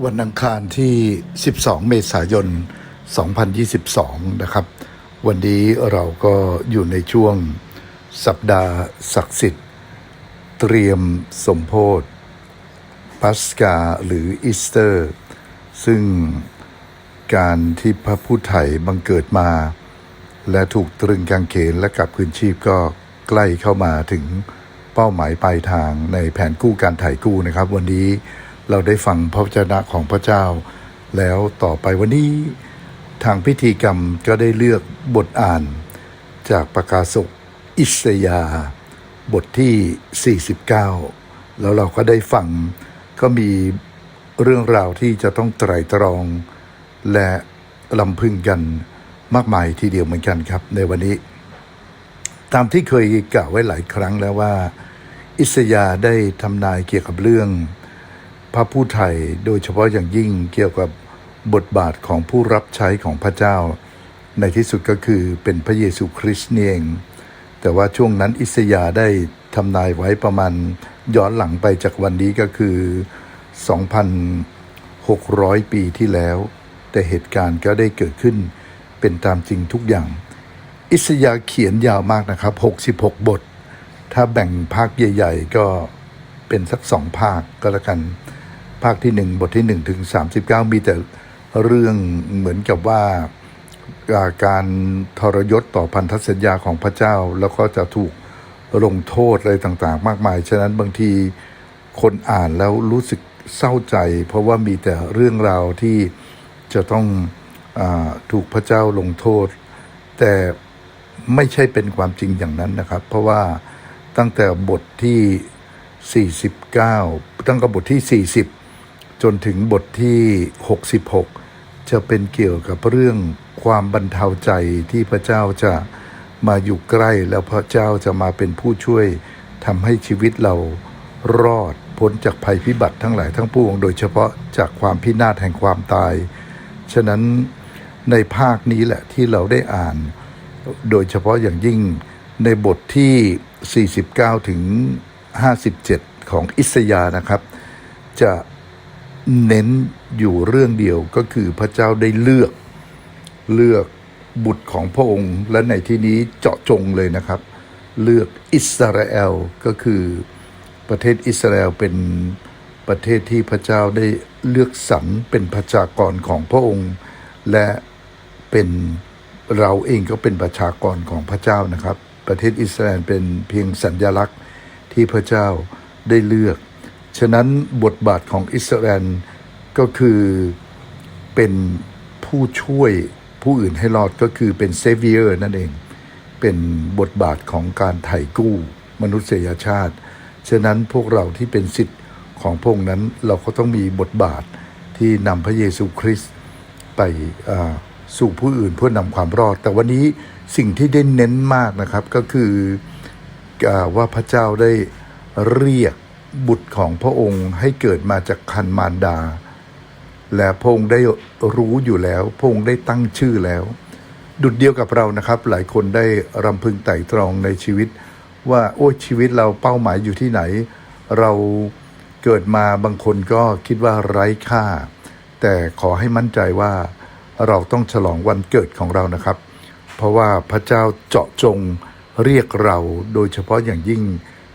วันอังคารที่ 12 เมษายน 2022 นะครับ วันนี้เราก็อยู่ในช่วงสัปดาห์ศักดิ์สิทธิ์ เตรียมสมโพธิปัสกาหรืออีสเตอร์ ซึ่งการที่พระผู้ไถ่บังเกิดมา และถูกตรึงกางเขนและกลับคืนชีพก็ใกล้เข้ามาถึงเป้าหมายปลายทางในแผนกู้การถ่ายกู้นะครับ วันนี้ เราได้ฟังพระวจนะของพระเจ้า แล้วต่อไปวันนี้ทางพิธีกรรมก็ได้เลือกบทอ่าน จากประกาศกอิสยาบทที่ 49 แล้วเราก็ได้ฟังก็มีเรื่องราวที่จะต้องไตร่ตรอง และลำพึงกันมากมายทีเดียวเหมือนกันครับ ในวันนี้ ตามที่เคยกล่าวไว้หลายครั้งแล้วว่า อิสยาได้ทำนายเกี่ยวกับเรื่อง พระผู้ไทยโดยเฉพาะอย่างยิ่งเกี่ยวกับบทบาทของผู้รับใช้ของพระเจ้า ในที่สุดก็คือเป็นพระเยซูคริสต์นี่เอง แต่ว่าช่วงนั้นอิสยาห์ได้ทำนายไว้ประมาณย้อนหลังไปจากวันนี้ก็คือ 2,600 ปีที่แล้ว แต่เหตุการณ์ก็ได้เกิดขึ้นเป็นตามจริงทุกอย่าง อิสยาห์เขียนยาวมากนะครับ 66 บท ถ้าแบ่งภาคใหญ่ ๆ ก็เป็นสักสองภาคก็แล้วกัน ภาคที่หนึ่งบทที่หนึ่งถึงสามสิบเก้ามีแต่เรื่องเหมือนกับว่าการทรยศต่อพันธสัญญาของพระเจ้า แล้วก็จะถูกลงโทษอะไรต่างๆ มากมาย ฉะนั้นบางทีคนอ่านแล้วรู้สึกเศร้าใจ เพราะว่ามีแต่เรื่องราวที่จะต้องอถูกพระเจ้าลงโทษ แต่ไม่ใช่เป็นความจริงอย่างนั้นนะครับ เพราะว่าตั้งแต่บทที่ 49 ตั้งแต่บทที่ 40 จนถึงบทที่ 66 จะเป็นเกี่ยวกับเรื่องความบรรเทาใจที่พระเจ้าจะมาอยู่ใกล้แล้วพระเจ้าจะมาเป็นผู้ช่วยทำให้ชีวิตเรารอดพ้นจากภัยพิบัติทั้งหลายทั้งปวง โดยเฉพาะจากความพินาศแห่งความตาย ฉะนั้นในภาคนี้แหละที่เราได้อ่าน โดยเฉพาะอย่างยิ่งในบทที่ 49 ถึง 57 ของอิสยานะครับ จะ เน้นอยู่เรื่องเดียวก็คือพระเจ้าได้เลือกเลือกบุตรของพระองค์ และในที่นี้เจาะจงเลยนะครับ เลือกอิสราเอลก็คือประเทศอิสราเอลเป็นประเทศที่พระเจ้าได้เลือกสรรเป็นประชากรของพระองค์ และเป็นเราเองก็เป็นประชากรของพระเจ้านะครับ ประเทศอิสราเอลเป็นเพียงสัญญลักษณ์ที่พระเจ้าได้เลือก ฉะนั้นบทบาทของอิสราเอลก็คือเป็นผู้ช่วยผู้อื่นให้รอดก็คือเป็นเซเวียร์นั่นเอง เป็นบทบาทของการไถ่กู้มนุษยชาติ ฉะนั้นพวกเราที่เป็นสิทธิ์ของพงนั้นเราก็ต้องมีบทบาทที่นำพระเยซูคริสต์ไปสู่ผู้อื่นเพื่อนำความรอด แต่วันนี้สิ่งที่ได้เน้นมากนะครับก็คืออว่าพระเจ้าได้เรียก บุตรของพระองค์ให้เกิดมาจากคันมารดา และพระองค์ได้รู้อยู่แล้วพระองค์ได้ตั้งชื่อแล้ว ดุดเดียวกับเรานะครับ หลายคนได้รำพึงไต่ตรองในชีวิต ว่าโอ้ยชีวิตเราเป้าหมายอยู่ที่ไหน เราเกิดมาบางคนก็คิดว่าไร้ค่า แต่ขอให้มั่นใจว่าเราต้องฉลองวันเกิดของเรานะครับ เพราะว่าพระเจ้าเจาะจงเรียกเราโดยเฉพาะอย่างยิ่ง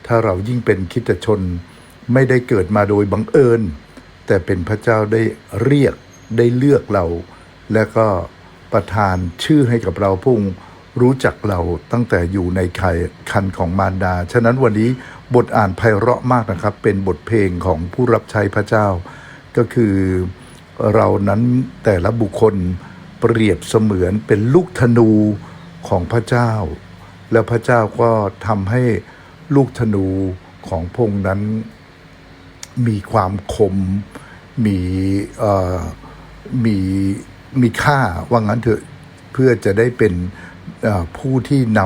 ถ้าเรายิ่งเป็นคิดชน ไม่ได้เกิดมาโดยบังเอิญ แต่เป็นพระเจ้าได้เรียกได้เลือกเรา และก็ประทานชื่อให้กับเราพุ่งรู้จักเราตั้งแต่อยู่ในไข่คันของมารดา ฉะนั้นวันนี้บทอ่านไพเราะมากนะครับ เป็นบทเพลงของผู้รับใช้พระเจ้า ก็คือเรานั้นแต่ละบุคคลเปรียบเสมือนเป็นลูกธนูของพระเจ้า แล้วพระเจ้าก็ทำให้ ลูกธนูของพงค์นั้นมีความคม มีมีมีค่าว่างั้นเถอะเพื่อจะได้เป็นผู้ที่น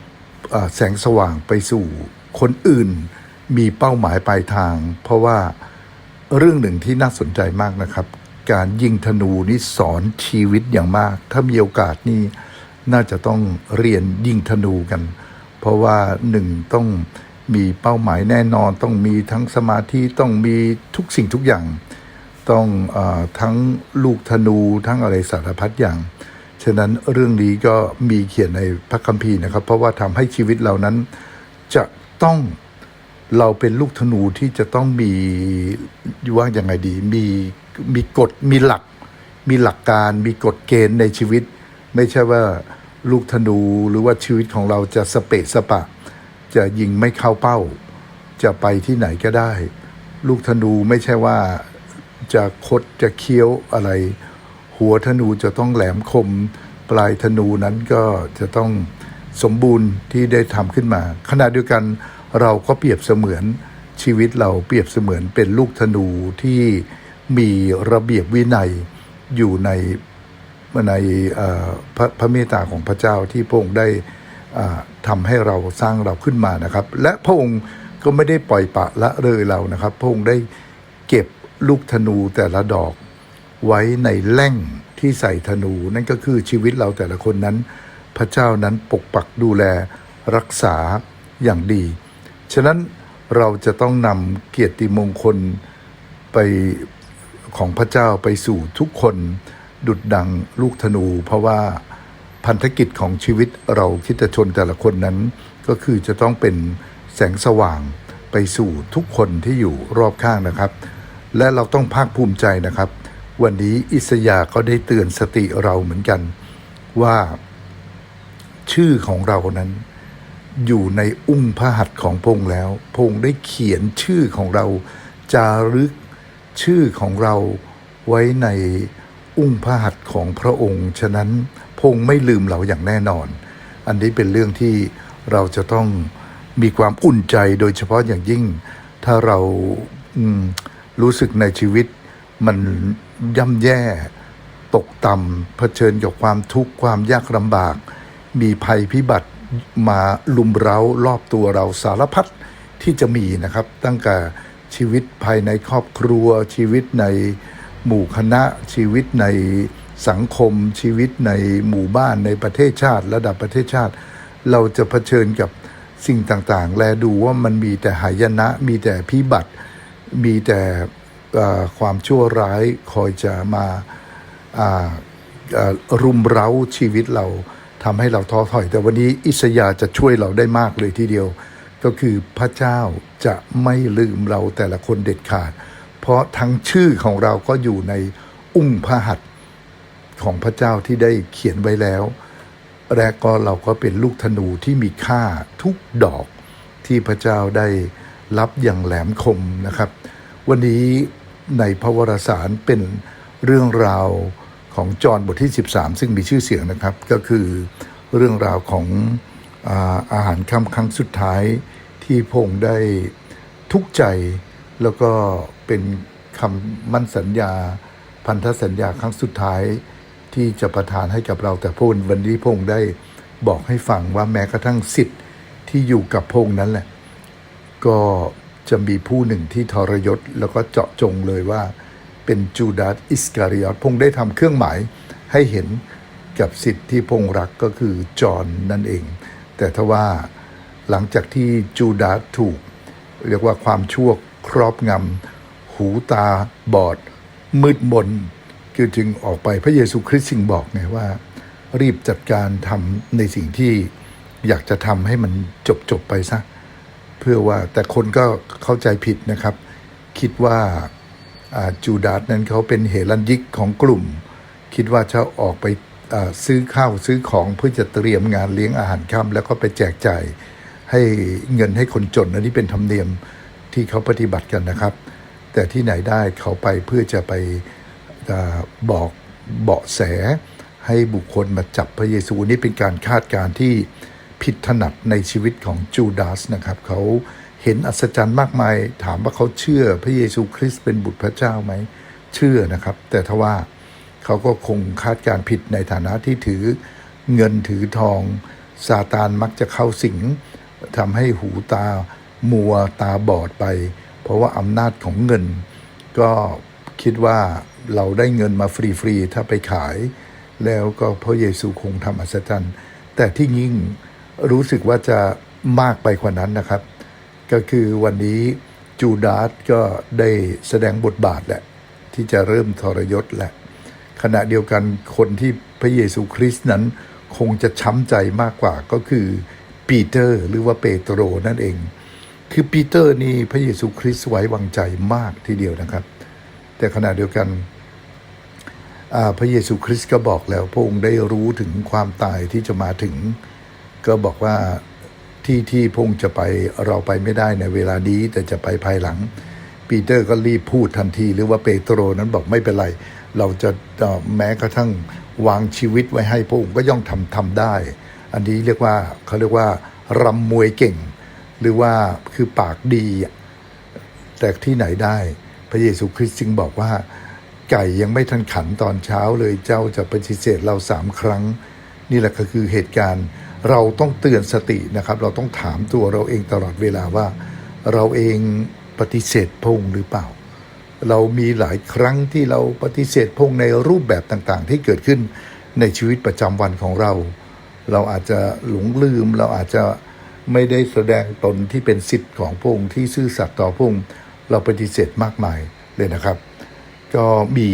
ำแสงสว่างไปสู่คนอื่น มีเป้าหมายปลายทาง เพราะว่าเรื่องหนึ่งที่น่าสนใจมากนะครับ การยิงธนูนี่สอนชีวิตอย่างมาก ถ้ามีโอกาสนี่น่าจะต้องเรียนยิงธนูกัน เพราะว่าหนึ่งต้องมีเป้าหมายแน่นอน ต้องมีทั้งสมาธิต้องมีทุกสิ่งทุกอย่าง ต้องอทั้งลูกธนูทั้งอะไรสารพัดอย่าง ฉะนั้นเรื่องนี้ก็มีเขียนในพระคัมภีร์นะครับ เพราะว่าทำให้ชีวิตเรานั้นจะต้องเราเป็นลูกธนูที่จะต้องมีว่าอย่างไงดี มีมีกฎมีหลัก มีหลักการ มีกฎเกณฑ์ในชีวิต ไม่ใช่ว่า ลูกธนูหรือว่าชีวิตของเราจะสเปะสปะ จะยิงไม่เข้าเป้า จะไปที่ไหนก็ได้ ลูกธนูไม่ใช่ว่าจะคดจะเคี้ยวอะไร หัวธนูจะต้องแหลมคม ปลายธนูนั้นก็จะต้องสมบูรณ์ที่ได้ทำขึ้นมา ขณะเดียวกันเราก็เปรียบเสมือนชีวิตเราเปรียบเสมือนเป็นลูกธนูที่มีระเบียบวินัยอยู่ใน ในเอ่อพระพระเมตตาของพระเจ้าที่พระองค์ได้อ่าทำให้เราสร้างเราขึ้นมานะครับ และพระองค์ก็ไม่ได้ปล่อยปะละเลยเรานะครับ พระองค์ได้เก็บลูกธนูแต่ละดอกไว้ในแล่งที่ใส่ธนู นั่นก็คือชีวิตเราแต่ละคนนั้น พระเจ้านั้นปกปักดูแลรักษาอย่างดี ฉะนั้นเราจะต้องนำเกียรติมงคลไปของพระเจ้าไปสู่ทุกคน ดุดดังลูกธนู เพราะว่าพันธกิจของชีวิตเราคิดชนแต่ละคนนั้น ก็คือจะต้องเป็นแสงสว่างไปสู่ทุกคนที่อยู่รอบข้างนะครับ และเราต้องภาคภูมิใจนะครับ วันนี้อิสยาห์ก็ได้เตือนสติเราเหมือนกัน ว่าชื่อของเรานั้น อยู่ในอุ้งพระหัตถ์ของพงแล้ว พงได้เขียนชื่อของเราจารึกชื่อของเราไว้ใน อุ้งพระหัตถ์ของพระองค์ ฉะนั้นพงค์ไม่ลืมเราอย่างแน่นอน อันนี้เป็นเรื่องที่เราจะต้องมีความอุ่นใจโดยเฉพาะอย่างยิ่ง ถ้าเรารู้สึกในชีวิต มันย่ำแย่ตกต่ำเผชิญกับความทุกข์ความยากลำบาก มีภัยพิบัติมาลุมเร้ารอบตัวเราสารพัดที่จะมีนะครับ ตั้งแต่ชีวิตภายในครอบครัวชีวิตใน หมู่คณะชีวิตในสังคมชีวิตในหมู่บ้านในประเทศชาติ ระดับประเทศชาติ เราจะเผชิญกับสิ่งต่างๆ แลดูว่ามันมีแต่หายนะ มีแต่พิบัติ มีแต่ความชั่วร้ายคอยจะมาอ่ารุมเร้าชีวิตเราทำให้เราท้อถอย แต่วันนี้อิสยาห์จะช่วยเราได้มากเลยทีเดียว ก็คือพระเจ้าจะไม่ลืมเราแต่ละคนเด็ดขาด เพราะทั้งชื่อของเราก็อยู่ในอุ้งพระหัตถ์ของพระเจ้าที่ได้เขียนไว้แล้ว และก็เราก็เป็นลูกธนูที่มีค่าทุกดอกที่พระเจ้าได้รับอย่างแหลมคมนะครับ วันนี้ในพระวรสารเป็นเรื่องราวของจอห์นบทที่ 13 ซึ่งมีชื่อเสียงนะครับ ก็คือเรื่องราวของอาอาหารค่ำครั้งสุดท้ายที่พงค์ได้ทุกใจแล้วก็ เป็นคำมั่นสัญญา พันธสัญญาครั้งสุดท้ายที่จะประทานให้กับเราแต่พระองค์วันนี้พระองค์ได้บอกให้ฟังว่าแม้กระทั่งสิทธิ์ที่อยู่กับพระองค์นั้นแหละ ก็จะมีผู้หนึ่งที่ทรยศแล้วก็เจาะจงเลยว่าเป็นจูดาสอิสการิออตพงษ์ได้ทำเครื่องหมายให้เห็นกับสิทธิ์ที่พงษ์รักก็คือจอห์นนั่นเอง แต่ถ้าว่าหลังจากที่จูดาสถูก เรียกว่าความชั่วครอบงำ หูตาบอด มืดมนคือจึงออกไปพระเยซูคริสต์จึงบอกไงว่า รีบจัดการทำในสิ่งที่อยากจะทำให้มันจบจบไปซะ เพื่อว่าแต่คนก็เข้าใจผิดนะครับ คิดว่าจูดาสนั้นเขาเป็นเหรัญยิกของกลุ่ม คิดว่าจะออกไปซื้อข้าวซื้อของเพื่อจะเตรียมงานเลี้ยงอาหารค่ำแล้วก็ไปแจกจ่ายให้เงินให้คนจน อันนี้เป็นธรรมเนียมที่เขาปฏิบัติกันนะครับ แต่ที่ไหนได้เขาไปเพื่อจะไปอบอกเบาะแส ให้บุคคลมาจับพระเยซูนี่เป็นการคาดการณ์ที่ผิดถนัดในชีวิตของจูดาสนะครับเขาเห็นอัศจรรย์มากมาย ถามว่าเขาเชื่อพระเยซูคริสต์เป็นบุตรพระเจ้าไหมเชื่อนะครับ แต่ทว่าเขาก็คงคาดการผิดในฐานะที่ถือเงินถือทองซาตานมักจะเข้าสิงทำให้หูตามัวตาบอดไป เพราะว่าอำนาจของเงิน ก็คิดว่าเราได้เงินมาฟรีๆถ้าไปขาย แล้วก็พระเยซูคงทำอัศจรรย์ แต่ที่ยิ่งรู้สึกว่าจะมากไปกว่านั้นนะครับ ก็คือวันนี้จูดาสก็ได้แสดงบทบาทแหละ ที่จะเริ่มทรยศแหละ ขณะเดียวกันคนที่พระเยซูคริสต์นั้นคงจะช้ำใจมากกว่าก็คือปีเตอร์หรือว่าเปโตรนั่นเอง คือปีเตอร์นี่พระเยซูคริสต์ไว้วางใจมากทีเดียวนะครับ แต่ขณะเดียวกันพระเยซูคริสต์ก็บอกแล้วพระองค์ได้รู้ถึงความตายที่จะมาถึง ก็บอกว่าที่ที่พระองค์จะไปเราไปไม่ได้ในเวลานี้แต่จะไปภายหลัง ปีเตอร์ก็รีบพูดทันที หรือว่าเปโตรนั้นบอกไม่เป็นไร เราจะแม้กระทั่งวางชีวิตไว้ให้พระองค์ก็ย่อมทำทำได้ อันนี้เรียกว่าเขาเรียกว่ารำมวยเก่ง หรือว่าคือปากดี แต่ที่ไหนได้ พระเยซูคริสต์จึงบอกว่า ไก่ยังไม่ทันขันตอนเช้าเลยเจ้าจะปฏิเสธเราสามครั้ง นี่แหละก็คือเหตุการณ์ เราต้องเตือนสตินะครับ เราต้องถามตัวเราเองตลอดเวลาว่า เราเองปฏิเสธพงหรือเปล่า เรามีหลายครั้งที่เราปฏิเสธพงในรูปแบบต่างๆ ที่เกิดขึ้นในชีวิตประจำวันของเรา เราอาจจะหลงลืม เราอาจจะ ไม่ได้แสดงตนที่เป็นสิทธิ์ของพระองค์ที่ซื่อสัตย์ต่อพระองค์เราปฏิเสธมากมายเลยนะครับ ก็มี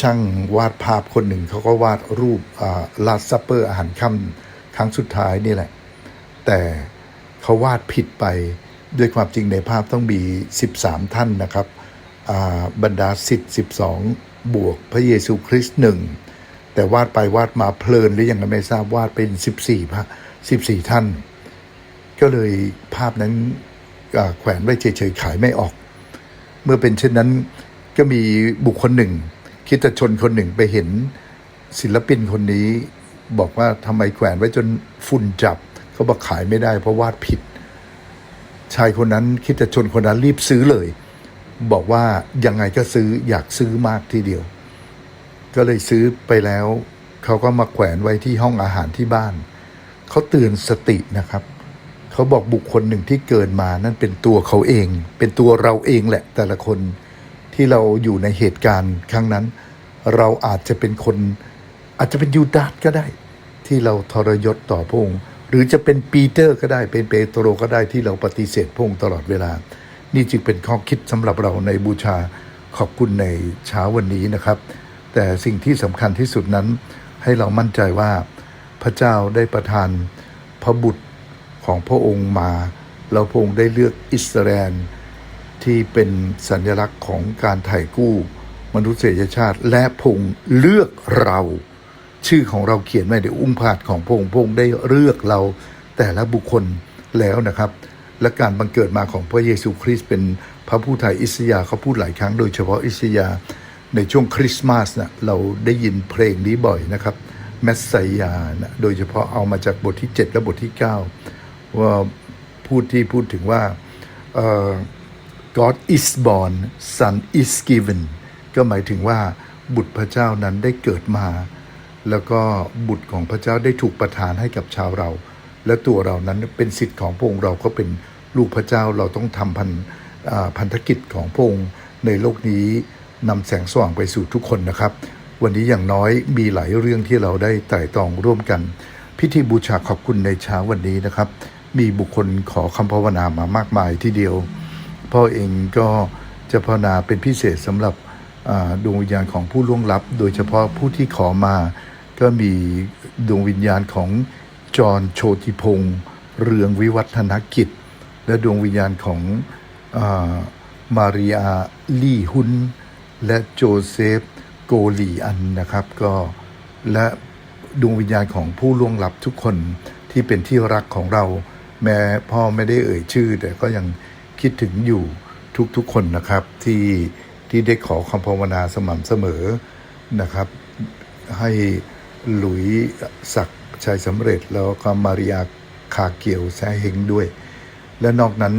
ช่างวาดภาพคนหนึ่งเขาก็วาดรูปลาดซัปเปอร์อาหารค่ำครั้งสุดท้ายนี่แหละ แต่เขาวาดผิดไปด้วยความจริงในภาพต้องมี 13 ท่านนะครับบรรดาสิทธิ์12 บวกพระเยซูคริสต์หนึ่งแต่วาดไปวาดมาเพลินหรือยังไงไม่ทราบวาดเป็น 14พระ 14 ท่าน ก็เลยภาพนั้นแขวนไว้เฉยๆขายไม่ออก เมื่อเป็นเช่นนั้นก็มีบุคคลหนึ่ง คิดชนคนหนึ่งไปเห็นศิลปินคนนี้บอกว่าทำไมแขวนไว้จนฝุ่นจับเขาบอกขายไม่ได้เพราะวาดผิด ชายคนนั้นคิดจะชนคนนั้นรีบซื้อเลย บอกว่ายังไงก็ซื้ออยากซื้อมากทีเดียว ก็เลยซื้อไปแล้ว เขาก็มาแขวนไว้ที่ห้องอาหารที่บ้าน เขาเตือนสตินะครับเขาบอกบุคคลหนึ่งที่เกินมานั่นเป็นตัวเขาเอง เป็นตัวเราเองแหละ แต่ละคนที่เราอยู่ในเหตุการณ์ครั้งนั้น เราอาจจะเป็นคน อาจจะเป็นยูดาสก็ได้ ที่เราทรยศต่อพระองค์หรือจะเป็นปีเตอร์ก็ได้เป็นเปโตรก็ได้ที่เราปฏิเสธพระองค์ตลอดเวลา นี่จึงเป็นข้อคิดสำหรับเราในบูชาขอบคุณในเช้าวันนี้นะครับ แต่สิ่งที่สำคัญที่สุดนั้นให้เรามั่นใจว่า พระเจ้าได้ประทานพระบุตรของพระองค์มา แล้วพระองค์ได้เลือกอิสราเอลที่เป็นสัญลักษณ์ของการไถ่กู้ มนุษยชาติ และพงค์เลือกเรา ชื่อของเราเขียนไว้ในอุ้งผาดของพงค์พงค์ได้เลือกเราแต่ละบุคคลแล้วนะครับ และการบังเกิดมาของพระเยซูคริสต์เป็นพระผู้ไถ่อิสยาเขาพูดหลายครั้งโดยเฉพาะอิสยาในช่วงคริสต์มาสนะเราได้ยินเพลงนี้บ่อยนะครับ แมสไซยานะโดยเฉพาะเอามาจากบทที่ 7 และบทที่ 9 ว่าพูดที่พูดถึงว่าเอ่อ God is born Son is given ก็หมายถึงว่าบุตรพระเจ้านั้นได้เกิดมา แล้วก็บุตรของพระเจ้าได้ถูกประทานให้กับชาวเรา และตัวเรานั้นเป็นสิทธิ์ของพระองค์เราก็เป็นลูกพระเจ้าเราต้องทำพันพันธกิจของพระองค์ในโลกนี้นำแสงสว่างไปสู่ทุกคนนะครับ วันนี้อย่างน้อยมีหลายเรื่องที่เราได้ไต่ตองร่วมกัน พิธีบูชาขอบคุณในเช้าวันนี้นะครับ มีบุคคลขอคำภาวนามามากมายทีเดียว พ่อเองก็จะภาวนาเป็นพิเศษสำหรับดวงวิญญาณของผู้ล่วงลับ โดยเฉพาะผู้ที่ขอมาก็มีดวงวิญญาณของจอห์นโชติพงศ์เรืองวิวัฒนกิจ และดวงวิญญาณของอามาริอาลี่ฮุนและโจเซฟ โกลีอันนะครับ ก็และดวงวิญญาณของผู้ล่วงลับทุกคนที่เป็นที่รักของเรา แม้พ่อไม่ได้เอ่ยชื่อ แต่ก็ยังคิดถึงอยู่ทุกๆคนนะครับที่ที่ได้ขอคำภาวนาสม่ำเสมอนะครับ ให้หลุยศักชัยสำเร็จแล้วก็มาริยาคาเกียวแซเฮงด้วย และนอกนั้น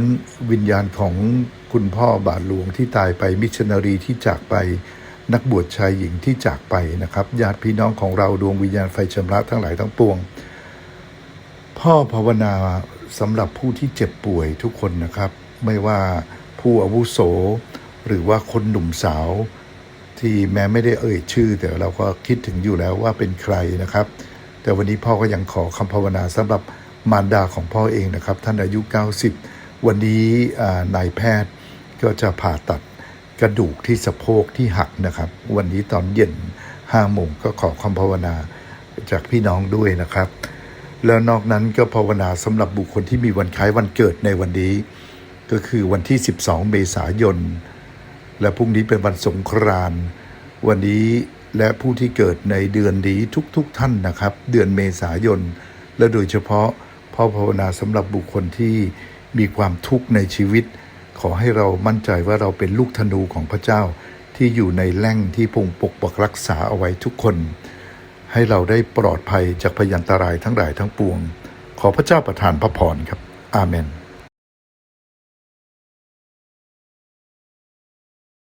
วิญญาณของคุณพ่อบาทหลวงที่ตายไปมิชชันนารีที่จากไป นักบวชชายหญิงที่จากไปนะครับญาติพี่น้องของเราดวงวิญญาณไฟชำระทั้งหลายทั้งปวง พ่อภาวนาสำหรับผู้ที่เจ็บป่วยทุกคนนะครับ ไม่ว่าผู้อาวุโส หรือว่าคนหนุ่มสาว ที่แม้ไม่ได้เอ่ยชื่อ แต่เราก็คิดถึงอยู่แล้วว่าเป็นใครนะครับ แต่วันนี้พ่อก็ยังขอคำภาวนาสำหรับมารดาของพ่อเองนะครับ ท่านอายุ 90 วันนี้นายแพทย์ก็จะผ่าตัด ระดูกที่สะโพกที่หักนะครับ วันนี้ตอนเย็นห้าโมงก็ขอความภาวนาจากพี่น้องด้วยนะครับ แล้วนอกนั้นก็ภาวนาสำหรับบุคคลที่มีวันคล้ายวันเกิดในวันนี้ ก็คือวันที่ 12 เมษายน และพรุ่งนี้เป็นวันสงกรานต์วันนี้และผู้ที่เกิดในเดือนนี้ทุกๆทท่านนะครับ เดือนเมษายน และโดยเฉพาะพ่อภาวนาสำหรับบุคคลที่มีความทุกข์ในชีวิต ขอให้เรามั่นใจว่าเราเป็นลูกธนูของพระเจ้าที่อยู่ในแล่งที่พงปกปักรักษาเอาไว้ทุกคน ให้เราได้ปลอดภัยจากพยันตรายทั้งหลายทั้งปวง ขอพระเจ้าประทานพระพรครับ อาเมน